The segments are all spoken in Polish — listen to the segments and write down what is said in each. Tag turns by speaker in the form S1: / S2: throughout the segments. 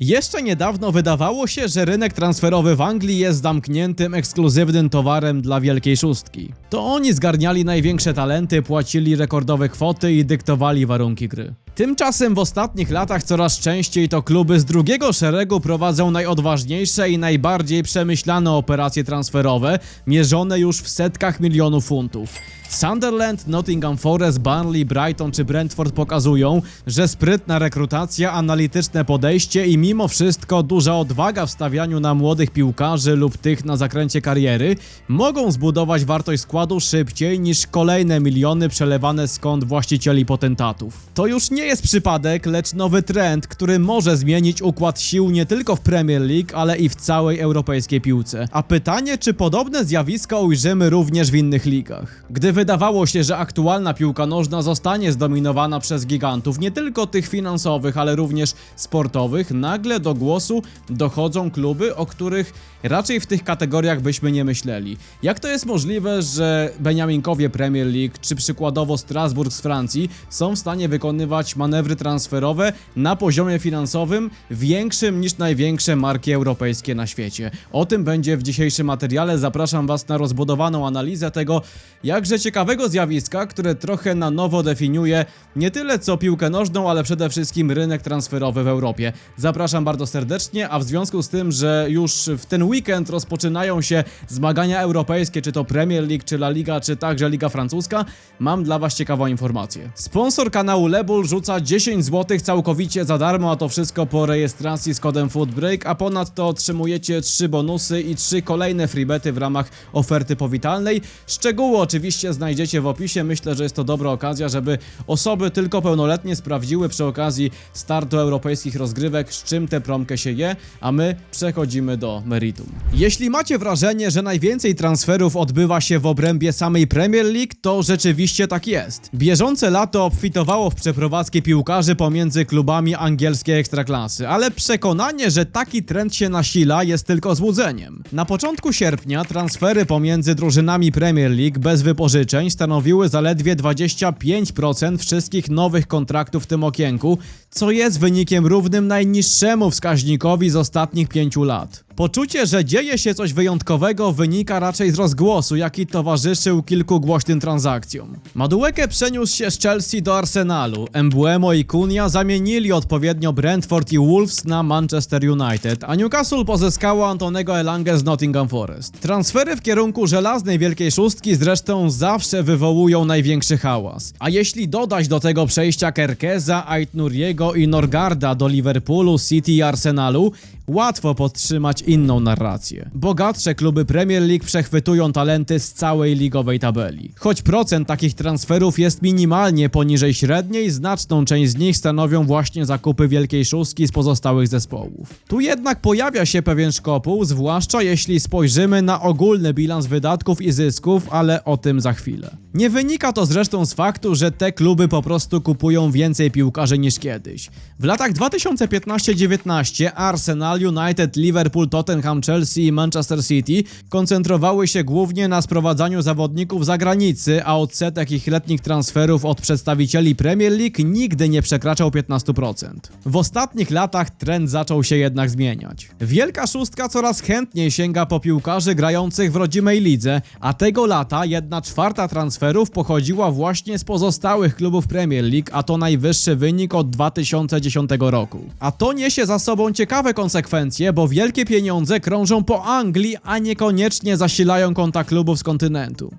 S1: Jeszcze niedawno wydawało się, że rynek transferowy w Anglii jest zamkniętym, ekskluzywnym towarem dla Wielkiej Szóstki. To oni zgarniali największe talenty, płacili rekordowe kwoty i dyktowali warunki gry. Tymczasem w ostatnich latach coraz częściej to kluby z drugiego szeregu prowadzą najodważniejsze i najbardziej przemyślane operacje transferowe, mierzone już w setkach milionów funtów. Sunderland, Nottingham Forest, Burnley, Brighton czy Brentford pokazują, że sprytna rekrutacja, analityczne podejście i mimo wszystko duża odwaga w stawianiu na młodych piłkarzy lub tych na zakręcie kariery mogą zbudować wartość składu szybciej niż kolejne miliony przelewane kont właścicieli potentatów. To już nie jest przypadek, lecz nowy trend, który może zmienić układ sił nie tylko w Premier League, ale i w całej europejskiej piłce. A pytanie, czy podobne zjawiska ujrzymy również w innych ligach? Gdy wydawało się, że aktualna piłka nożna zostanie zdominowana przez gigantów, nie tylko tych finansowych, ale również sportowych, nagle do głosu dochodzą kluby, o których raczej w tych kategoriach byśmy nie myśleli. Jak to jest możliwe, że Beniaminkowie Premier League, czy przykładowo Strasburg z Francji są w stanie wykonywać manewry transferowe na poziomie finansowym większym niż największe marki europejskie na świecie? O tym będzie w dzisiejszym materiale. Zapraszam Was na rozbudowaną analizę tego jakże ciekawego zjawiska, które trochę na nowo definiuje nie tyle co piłkę nożną, ale przede wszystkim rynek transferowy w Europie. Zapraszam bardzo serdecznie, a w związku z tym, że już w ten weekend rozpoczynają się zmagania europejskie, czy to Premier League, czy La Liga, czy także Liga Francuska, mam dla Was ciekawą informację. Sponsor kanału Lebul rzuca 10 zł całkowicie za darmo, a to wszystko po rejestracji z kodem FoodBreak, a ponadto otrzymujecie 3 bonusy i 3 kolejne freebety w ramach oferty powitalnej. Szczegóły oczywiście znajdziecie w opisie. Myślę, że jest to dobra okazja, żeby osoby tylko pełnoletnie sprawdziły przy okazji startu europejskich rozgrywek, z czym tę promkę się je, a my przechodzimy do meritum. Jeśli macie wrażenie, że najwięcej transferów odbywa się w obrębie samej Premier League, to rzeczywiście tak jest. Bieżące lato obfitowało w przeprowadzki piłkarzy pomiędzy klubami angielskiej ekstraklasy, ale przekonanie, że taki trend się nasila jest tylko złudzeniem. Na początku sierpnia transfery pomiędzy drużynami Premier League bez wypożyczeń stanowiły zaledwie 25% wszystkich nowych kontraktów w tym okienku, co jest wynikiem równym najniższemu wskaźnikowi z ostatnich pięciu lat. Poczucie, że dzieje się coś wyjątkowego wynika raczej z rozgłosu, jaki towarzyszył kilku głośnym transakcjom. Madueke przeniósł się z Chelsea do Arsenalu, Embuemo i Kunia zamienili odpowiednio Brentford i Wolves na Manchester United, a Newcastle pozyskało Antonego Elangę z Nottingham Forest. Transfery w kierunku żelaznej Wielkiej Szóstki zresztą zawsze wywołują największy hałas. A jeśli dodać do tego przejścia Kerkeza, Aitnuriego i Norgarda do Liverpoolu, City i Arsenalu, łatwo podtrzymać inną narrację. Bogatsze kluby Premier League przechwytują talenty z całej ligowej tabeli. Choć procent takich transferów jest minimalnie poniżej średniej, znaczną część z nich stanowią właśnie zakupy Wielkiej Szóstki z pozostałych zespołów. Tu jednak pojawia się pewien szkopuł, zwłaszcza jeśli spojrzymy na ogólny bilans wydatków i zysków, ale o tym za chwilę. Nie wynika to zresztą z faktu, że te kluby po prostu kupują więcej piłkarzy niż kiedyś. W latach 2015-19 Arsenal, United, Liverpool, Tottenham, Chelsea i Manchester City koncentrowały się głównie na sprowadzaniu zawodników z zagranicy, a odsetek ich letnich transferów od przedstawicieli Premier League nigdy nie przekraczał 15%. W ostatnich latach trend zaczął się jednak zmieniać. Wielka szóstka coraz chętniej sięga po piłkarzy grających w rodzimej lidze, a tego lata jedna czwarta transferów pochodziła właśnie z pozostałych klubów Premier League, a to najwyższy wynik od 2010 roku. A to niesie za sobą ciekawe konsekwencje, bo wielkie pieniądze krążą po Anglii, a niekoniecznie zasilają konta klubów z kontynentu.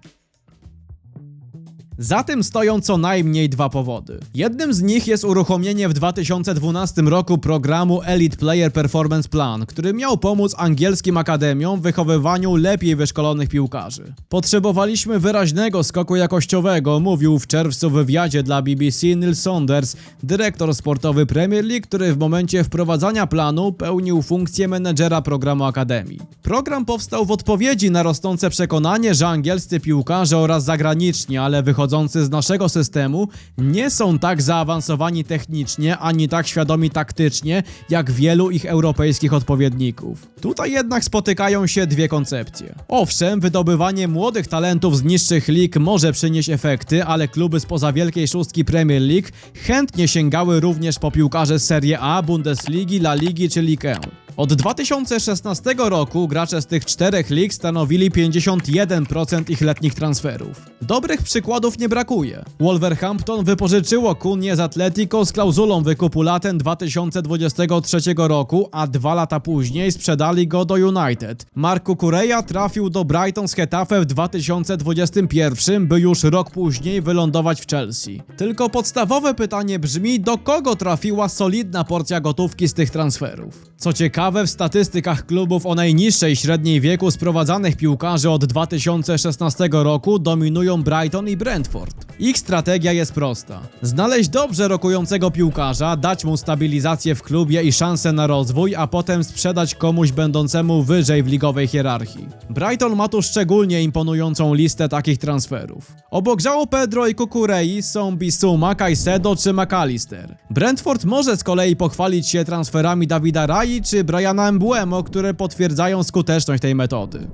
S1: Za tym stoją co najmniej dwa powody. Jednym z nich jest uruchomienie w 2012 roku programu Elite Player Performance Plan, który miał pomóc angielskim akademiom w wychowywaniu lepiej wyszkolonych piłkarzy. Potrzebowaliśmy wyraźnego skoku jakościowego, mówił w czerwcu w wywiadzie dla BBC Neil Saunders, dyrektor sportowy Premier League, który w momencie wprowadzania planu pełnił funkcję menedżera programu akademii. Program powstał w odpowiedzi na rosnące przekonanie, że angielscy piłkarze oraz zagraniczni, ale wychodzący pochodzący z naszego systemu nie są tak zaawansowani technicznie ani tak świadomi taktycznie jak wielu ich europejskich odpowiedników. Tutaj jednak spotykają się dwie koncepcje. Owszem, wydobywanie młodych talentów z niższych lig może przynieść efekty, ale kluby spoza wielkiej szóstki Premier League chętnie sięgały również po piłkarze Serie A, Bundesligi, La Ligi czy Ligue 1. Od 2016 roku gracze z tych czterech lig stanowili 51% ich letnich transferów. Dobrych przykładów nie brakuje. Wolverhampton wypożyczyło Kunie z Atletico z klauzulą wykupu latem 2023 roku, a dwa lata później sprzedali go do United. Marco Cureja trafił do Brighton z Getafe w 2021, by już rok później wylądować w Chelsea. Tylko podstawowe pytanie brzmi, do kogo trafiła solidna porcja gotówki z tych transferów? Co ciekawe, w statystykach klubów o najniższej średniej wieku sprowadzanych piłkarzy od 2016 roku dominują Brighton i Brentford. Ich strategia jest prosta. Znaleźć dobrze rokującego piłkarza, dać mu stabilizację w klubie i szansę na rozwój, a potem sprzedać komuś będącemu wyżej w ligowej hierarchii. Brighton ma tu szczególnie imponującą listę takich transferów. Obok João Pedro i Kukurei są Bisuma, Caicedo czy McAllister. Brentford może z kolei pochwalić się transferami Davida Rai czy Briana Mbuemo, które potwierdzają skuteczność tej metody.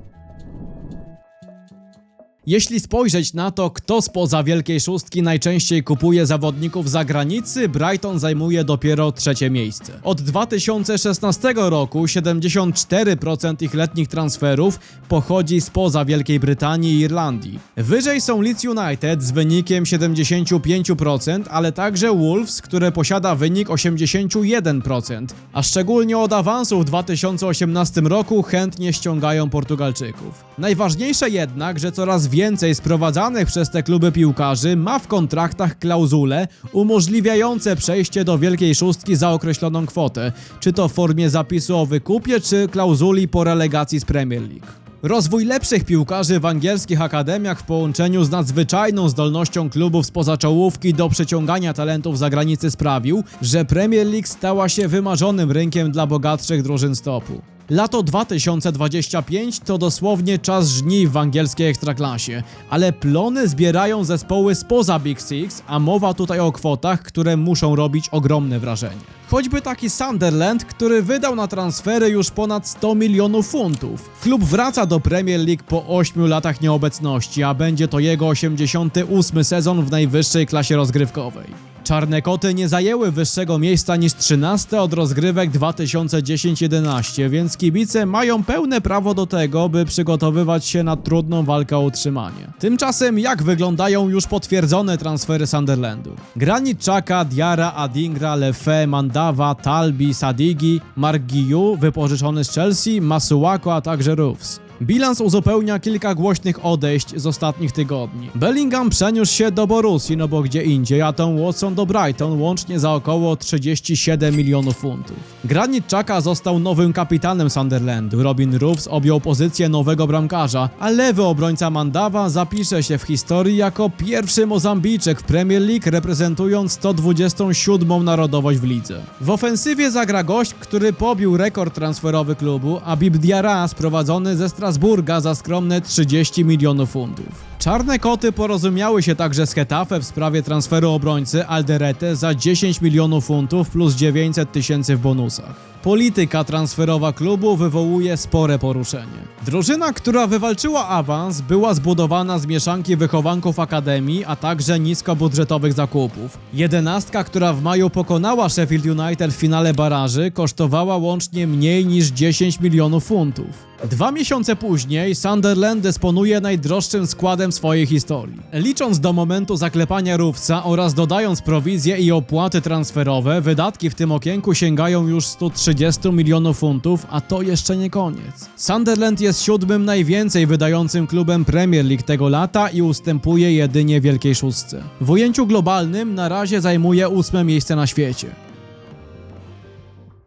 S1: Jeśli spojrzeć na to, kto spoza Wielkiej Szóstki najczęściej kupuje zawodników z zagranicy, Brighton zajmuje dopiero trzecie miejsce. Od 2016 roku 74% ich letnich transferów pochodzi spoza Wielkiej Brytanii i Irlandii. Wyżej są Leeds United z wynikiem 75%, ale także Wolves, które posiada wynik 81%, a szczególnie od awansu w 2018 roku chętnie ściągają Portugalczyków. Najważniejsze jednak, że coraz więcej sprowadzanych przez te kluby piłkarzy ma w kontraktach klauzule umożliwiające przejście do Wielkiej Szóstki za określoną kwotę, czy to w formie zapisu o wykupie, czy klauzuli po relegacji z Premier League. Rozwój lepszych piłkarzy w angielskich akademiach w połączeniu z nadzwyczajną zdolnością klubów spoza czołówki do przyciągania talentów z zagranicy sprawił, że Premier League stała się wymarzonym rynkiem dla bogatszych drużyn stopu. Lato 2025 to dosłownie czas żniw w angielskiej ekstraklasie, ale plony zbierają zespoły spoza Big Six, a mowa tutaj o kwotach, które muszą robić ogromne wrażenie. Choćby taki Sunderland, który wydał na transfery już ponad 100 milionów funtów. Klub wraca do Premier League po 8 latach nieobecności, a będzie to jego 88 sezon w najwyższej klasie rozgrywkowej. Czarne koty nie zajęły wyższego miejsca niż 13 od rozgrywek 2010-11, więc kibice mają pełne prawo do tego, by przygotowywać się na trudną walkę o utrzymanie. Tymczasem jak wyglądają już potwierdzone transfery Sunderlandu? Granit Xhaka, Diara, Adingra, Lefe, Mandawa, Talbi, Sadigi, Mark Guiu, wypożyczony z Chelsea, Masuako, a także Roofs. Bilans uzupełnia kilka głośnych odejść z ostatnich tygodni. Bellingham przeniósł się do Borussii, no bo gdzie indziej, a Tom Watson do Brighton łącznie za około 37 milionów funtów. Granit został nowym kapitanem Sunderlandu. Robin Roofs objął pozycję nowego bramkarza, a lewy obrońca Mandawa zapisze się w historii jako pierwszy Mozambijczyk w Premier League reprezentując 127 narodowość w lidze. W ofensywie zagra gość, który pobił rekord transferowy klubu, a Bib Diarra sprowadzony ze Strasburga za skromne 30 milionów funtów. Czarne koty porozumiały się także z Hetafe w sprawie transferu obrońcy Alderete za 10 milionów funtów plus 900 tysięcy w bonusach. Polityka transferowa klubu wywołuje spore poruszenie. Drużyna, która wywalczyła awans, była zbudowana z mieszanki wychowanków akademii, a także niskobudżetowych zakupów. Jedenastka, która w maju pokonała Sheffield United w finale baraży, kosztowała łącznie mniej niż 10 milionów funtów. Dwa miesiące później Sunderland dysponuje najdroższym składem swojej historii. Licząc do momentu zaklepania rówca oraz dodając prowizje i opłaty transferowe, wydatki w tym okienku sięgają już 130 milionów funtów, a to jeszcze nie koniec. Sunderland jest siódmym najwięcej wydającym klubem Premier League tego lata i ustępuje jedynie Wielkiej Szóstce. W ujęciu globalnym na razie zajmuje ósme miejsce na świecie.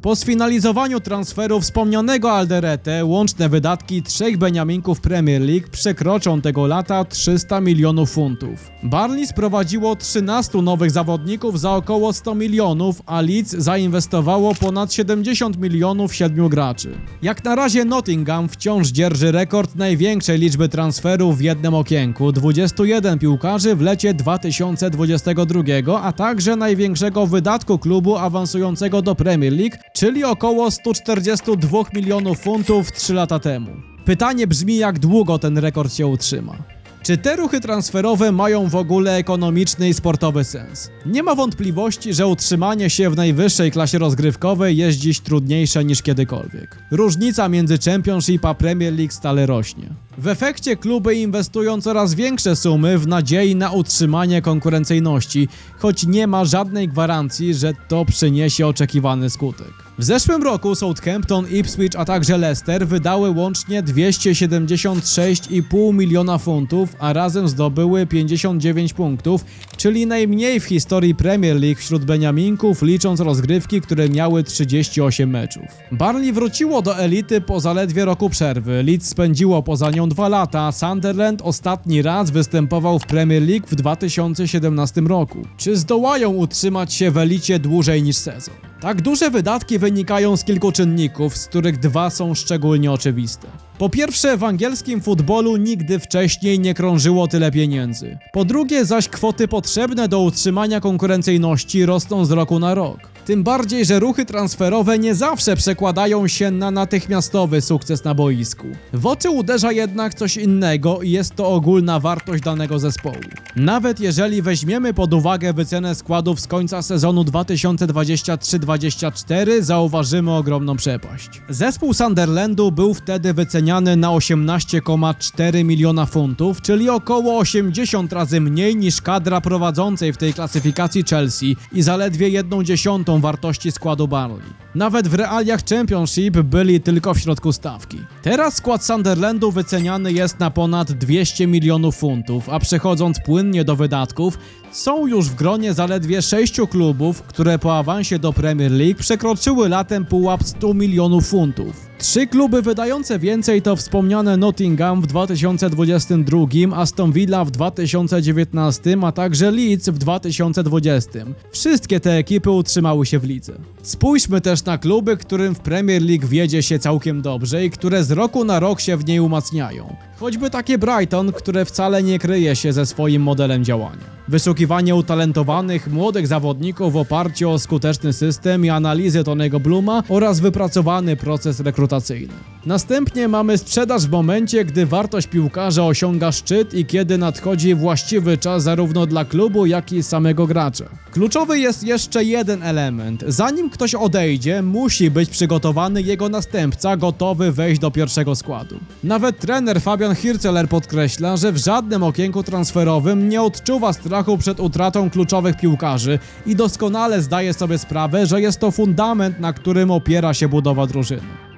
S1: Po sfinalizowaniu transferu wspomnianego Alderete, łączne wydatki trzech Beniaminków Premier League przekroczą tego lata 300 milionów funtów. Barney sprowadziło 13 nowych zawodników za około 100 milionów, a Leeds zainwestowało ponad 70 milionów siedmiu graczy. Jak na razie Nottingham wciąż dzierży rekord największej liczby transferów w jednym okienku 21 piłkarzy w lecie 2022, a także największego wydatku klubu awansującego do Premier League, czyli około 142 milionów funtów 3 lata temu. Pytanie brzmi, jak długo ten rekord się utrzyma. Czy te ruchy transferowe mają w ogóle ekonomiczny i sportowy sens? Nie ma wątpliwości, że utrzymanie się w najwyższej klasie rozgrywkowej jest dziś trudniejsze niż kiedykolwiek. Różnica między Championship a Premier League stale rośnie. W efekcie kluby inwestują coraz większe sumy w nadziei na utrzymanie konkurencyjności, choć nie ma żadnej gwarancji, że to przyniesie oczekiwany skutek. W zeszłym roku Southampton, Ipswich, a także Leicester wydały łącznie 276,5 miliona funtów, a razem zdobyły 59 punktów, czyli najmniej w historii Premier League wśród Beniaminków, licząc rozgrywki, które miały 38 meczów. Barney wróciło do elity po zaledwie roku przerwy. Leeds spędziło poza nią dwa lata, Sunderland ostatni raz występował w Premier League w 2017 roku. Czy zdołają utrzymać się w elicie dłużej niż sezon? Tak duże wydatki wynikają z kilku czynników, z których dwa są szczególnie oczywiste. Po pierwsze, w angielskim futbolu nigdy wcześniej nie krążyło tyle pieniędzy. Po drugie, zaś kwoty potrzebne do utrzymania konkurencyjności rosną z roku na rok. Tym bardziej, że ruchy transferowe nie zawsze przekładają się na natychmiastowy sukces na boisku. W oczy uderza jednak coś innego i jest to ogólna wartość danego zespołu. Nawet jeżeli weźmiemy pod uwagę wycenę składów z końca sezonu 2023-2024, zauważymy ogromną przepaść. Zespół Sunderlandu był wtedy wyceniany na 18,4 miliona funtów, czyli około 80 razy mniej niż kadra prowadzącej w tej klasyfikacji Chelsea i zaledwie 1 dziesiątą wartości składu Barley. Nawet w realiach Championship byli tylko w środku stawki. Teraz skład Sunderlandu wyceniany jest na ponad 200 milionów funtów, a przechodząc płynnie do wydatków, są już w gronie zaledwie sześciu klubów, które po awansie do Premier League przekroczyły latem pułap 100 milionów funtów. Trzy kluby wydające więcej to wspomniane Nottingham w 2022, Aston Villa w 2019, a także Leeds w 2020. Wszystkie te ekipy utrzymały się w lidze. Spójrzmy też na kluby, którym w Premier League wiedzie się całkiem dobrze i które z roku na rok się w niej umacniają. Choćby takie Brighton, które wcale nie kryje się ze swoim modelem działania. Wyszukiwanie utalentowanych, młodych zawodników w oparciu o skuteczny system i analizy Tonego Bluma oraz wypracowany proces rekrutacyjny. Następnie mamy sprzedaż w momencie, gdy wartość piłkarza osiąga szczyt i kiedy nadchodzi właściwy czas zarówno dla klubu, jak i samego gracza. Kluczowy jest jeszcze jeden element. Zanim ktoś odejdzie, musi być przygotowany jego następca, gotowy wejść do pierwszego składu. Nawet trener Fabian Hirceler podkreśla, że w żadnym okienku transferowym nie odczuwa strachu przed utratą kluczowych piłkarzy i doskonale zdaje sobie sprawę, że jest to fundament, na którym opiera się budowa drużyny.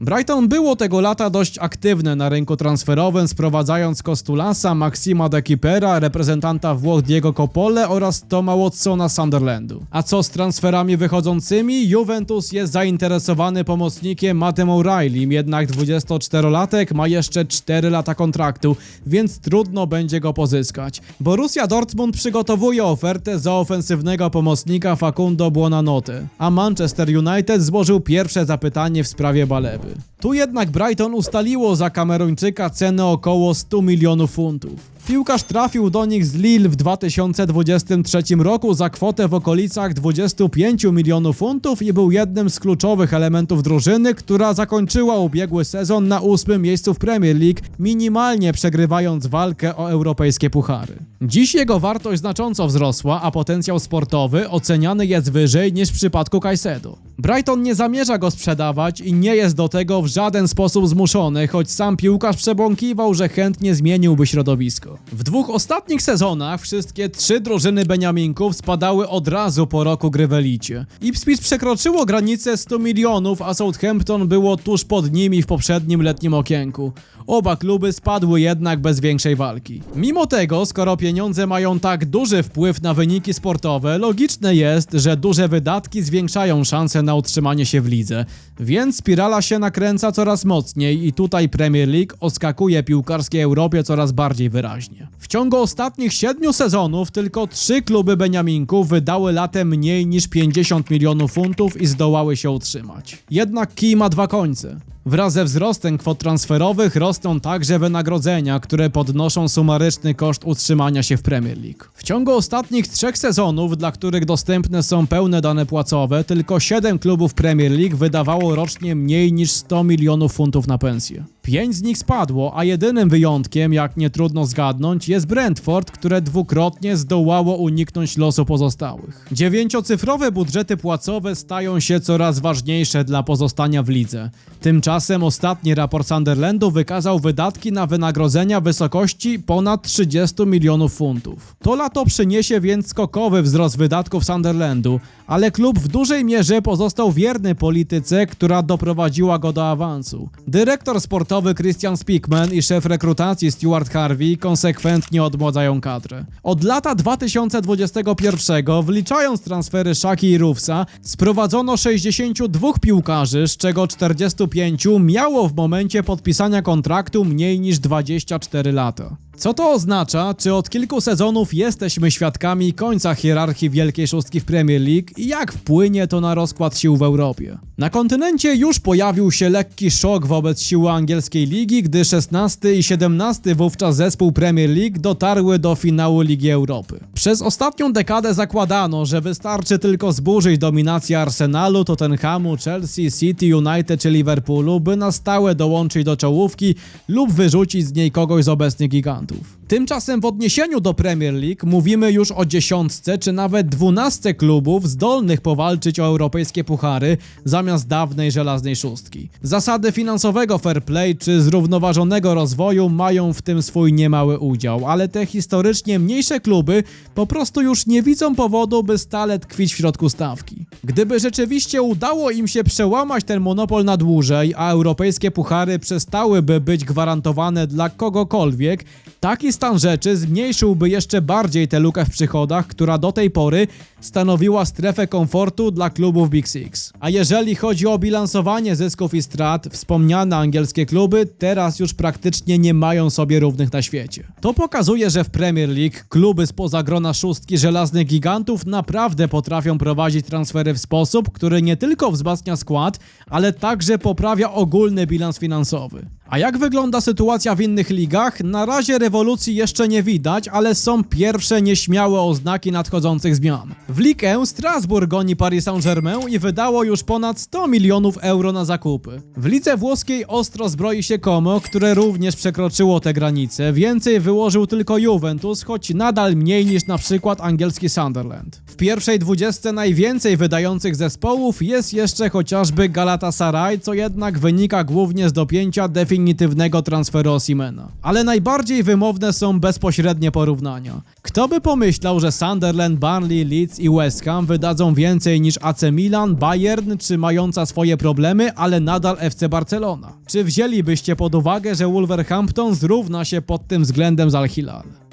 S1: Brighton było tego lata dość aktywne na rynku transferowym, sprowadzając Kostulasa, Maxima de Kipera, reprezentanta Włoch Diego Coppole oraz Toma Watsona Sunderlandu. A co z transferami wychodzącymi? Juventus jest zainteresowany pomocnikiem Mattem O'Reilly, jednak 24-latek ma jeszcze 4 lata kontraktu, więc trudno będzie go pozyskać. Borussia Dortmund przygotowuje ofertę za ofensywnego pomocnika Facundo Buonanotte, a Manchester United złożył pierwsze zapytanie w sprawie Balewy. Tu jednak Brighton ustaliło za Kameruńczyka cenę około 100 milionów funtów. Piłkarz trafił do nich z Lille w 2023 roku za kwotę w okolicach 25 milionów funtów i był jednym z kluczowych elementów drużyny, która zakończyła ubiegły sezon na ósmym miejscu w Premier League, minimalnie przegrywając walkę o europejskie puchary. Dziś jego wartość znacząco wzrosła, a potencjał sportowy oceniany jest wyżej niż w przypadku Caicedo. Brighton nie zamierza go sprzedawać i nie jest do tego w żaden sposób zmuszony, choć sam piłkarz przebąkiwał, że chętnie zmieniłby środowisko. W dwóch ostatnich sezonach wszystkie trzy drużyny Beniaminków spadały od razu po roku gry w elicie. Ipswich przekroczyło granicę 100 milionów, a Southampton było tuż pod nimi w poprzednim letnim okienku. Oba kluby spadły jednak bez większej walki. Mimo tego, skoro pieniądze mają tak duży wpływ na wyniki sportowe, logiczne jest, że duże wydatki zwiększają szanse na utrzymanie się w lidze, więc spirala się nakręca coraz mocniej i tutaj Premier League oskakuje piłkarskiej Europie coraz bardziej wyraźnie. W ciągu ostatnich siedmiu sezonów tylko trzy kluby Beniaminków wydały latem mniej niż 50 milionów funtów i zdołały się utrzymać. Jednak kij ma dwa końce. Wraz ze wzrostem kwot transferowych rosną także wynagrodzenia, które podnoszą sumaryczny koszt utrzymania się w Premier League. W ciągu ostatnich trzech sezonów, dla których dostępne są pełne dane płacowe, tylko 7 klubów Premier League wydawało rocznie mniej niż 100 milionów funtów na pensję. Pięć z nich spadło, a jedynym wyjątkiem, jak nie trudno zgadnąć, jest Brentford, które dwukrotnie zdołało uniknąć losu pozostałych. Dziewięciocyfrowe budżety płacowe stają się coraz ważniejsze dla pozostania w lidze. Tymczasem ostatni raport Sunderlandu wykazał wydatki na wynagrodzenia wysokości ponad 30 milionów funtów. To lato przyniesie więc skokowy wzrost wydatków Sunderlandu, ale klub w dużej mierze pozostał wierny polityce, która doprowadziła go do awansu. Dyrektor sportowy Christian Spickman i szef rekrutacji Stuart Harvey konsekwentnie odmładzają kadrę. Od lata 2021, wliczając transfery Szaki i Rufsa, sprowadzono 62 piłkarzy, z czego 45 miało w momencie podpisania kontraktu mniej niż 24 lata. Co to oznacza? Czy od kilku sezonów jesteśmy świadkami końca hierarchii Wielkiej Szóstki w Premier League i jak wpłynie to na rozkład sił w Europie? Na kontynencie już pojawił się lekki szok wobec siły angielskiej ligi, gdy 16 i 17 wówczas zespół Premier League dotarły do finału Ligi Europy. Przez ostatnią dekadę zakładano, że wystarczy tylko zburzyć dominację Arsenalu, Tottenhamu, Chelsea, City, United czy Liverpoolu, by na stałe dołączyć do czołówki lub wyrzucić z niej kogoś z obecnych gigantów. Tymczasem w odniesieniu do Premier League mówimy już o dziesiątce czy nawet dwunastce klubów zdolnych powalczyć o europejskie puchary zamiast dawnej żelaznej szóstki. Zasady finansowego fair play czy zrównoważonego rozwoju mają w tym swój niemały udział, ale te historycznie mniejsze kluby po prostu już nie widzą powodu, by stale tkwić w środku stawki. Gdyby rzeczywiście udało im się przełamać ten monopol na dłużej, a europejskie puchary przestałyby być gwarantowane dla kogokolwiek, taki stan rzeczy zmniejszyłby jeszcze bardziej tę lukę w przychodach, która do tej pory stanowiła strefę komfortu dla klubów Big Six. A jeżeli chodzi o bilansowanie zysków i strat, wspomniane angielskie kluby teraz już praktycznie nie mają sobie równych na świecie. To pokazuje, że w Premier League kluby spoza grona szóstki żelaznych gigantów naprawdę potrafią prowadzić transfery w sposób, który nie tylko wzmacnia skład, ale także poprawia ogólny bilans finansowy. A jak wygląda sytuacja w innych ligach? Na razie rewolucji jeszcze nie widać, ale są pierwsze nieśmiałe oznaki nadchodzących zmian. W 1 Strasbourg goni Paris Saint-Germain i wydało już ponad 100 milionów euro na zakupy. W lidze włoskiej ostro zbroi się Como, które również przekroczyło te granice. Więcej wyłożył tylko Juventus, choć nadal mniej niż na przykład angielski Sunderland. W pierwszej dwudziestce najwięcej wydających zespołów jest jeszcze chociażby Galatasaray, co jednak wynika głównie z dopięcia definitywnego transferu Osimena. Ale najbardziej wymowne są bezpośrednie porównania. Kto by pomyślał, że Sunderland, Burnley, Leeds i West Ham wydadzą więcej niż AC Milan, Bayern czy mająca swoje problemy, ale nadal FC Barcelona? Czy wzięlibyście pod uwagę, że Wolverhampton zrówna się pod tym względem z Al Hilal?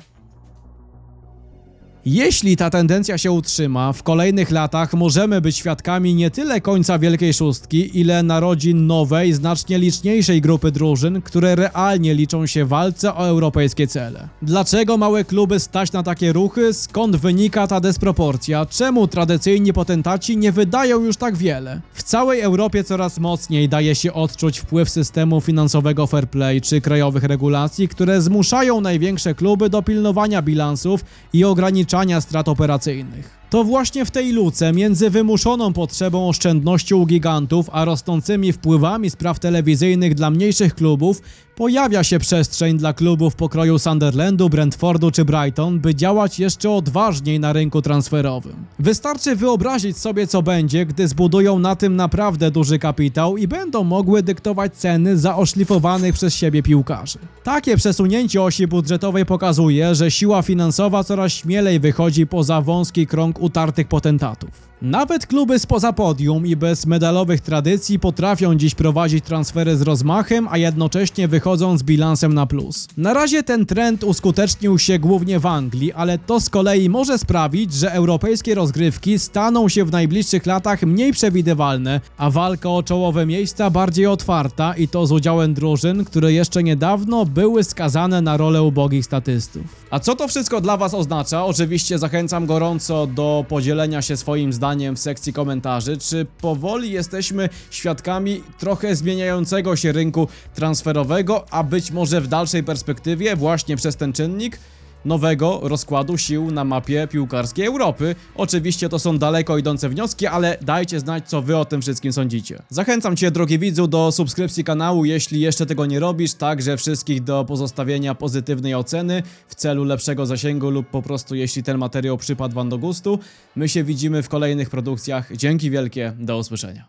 S1: Jeśli ta tendencja się utrzyma, w kolejnych latach możemy być świadkami nie tyle końca Wielkiej Szóstki, ile narodzin nowej, znacznie liczniejszej grupy drużyn, które realnie liczą się w walce o europejskie cele. Dlaczego małe kluby stać na takie ruchy? Skąd wynika ta dysproporcja? Czemu tradycyjni potentaci nie wydają już tak wiele? W całej Europie coraz mocniej daje się odczuć wpływ systemu finansowego fair play czy krajowych regulacji, które zmuszają największe kluby do pilnowania bilansów i ograniczania strat operacyjnych. To właśnie w tej luce między wymuszoną potrzebą oszczędności u gigantów, a rosnącymi wpływami z praw telewizyjnych dla mniejszych klubów Pojawia się przestrzeń dla klubów pokroju Sunderlandu, Brentfordu czy Brighton, by działać jeszcze odważniej na rynku transferowym. Wystarczy wyobrazić sobie, co będzie, gdy zbudują na tym naprawdę duży kapitał i będą mogły dyktować ceny za oszlifowanych przez siebie piłkarzy. Takie przesunięcie osi budżetowej pokazuje, że siła finansowa coraz śmielej wychodzi poza wąski krąg utartych potentatów. Nawet kluby spoza podium i bez medalowych tradycji potrafią dziś prowadzić transfery z rozmachem, a jednocześnie wychodzą z bilansem na plus. Na razie ten trend uskutecznił się głównie w Anglii, ale to z kolei może sprawić, że europejskie rozgrywki staną się w najbliższych latach mniej przewidywalne, a walka o czołowe miejsca bardziej otwarta i to z udziałem drużyn, które jeszcze niedawno były skazane na rolę ubogich statystów. A co to wszystko dla Was oznacza? Oczywiście zachęcam gorąco do podzielenia się swoim zdaniem w sekcji komentarzy. Czy powoli jesteśmy świadkami trochę zmieniającego się rynku transferowego, a być może w dalszej perspektywie właśnie przez ten czynnik? Nowego rozkładu sił na mapie piłkarskiej Europy. Oczywiście to są daleko idące wnioski, ale dajcie znać, co wy o tym wszystkim sądzicie. Zachęcam cię, drogi widzu, do subskrypcji kanału, jeśli jeszcze tego nie robisz, także wszystkich do pozostawienia pozytywnej oceny w celu lepszego zasięgu lub po prostu jeśli ten materiał przypadł wam do gustu. My się widzimy w kolejnych produkcjach. Dzięki wielkie, do usłyszenia.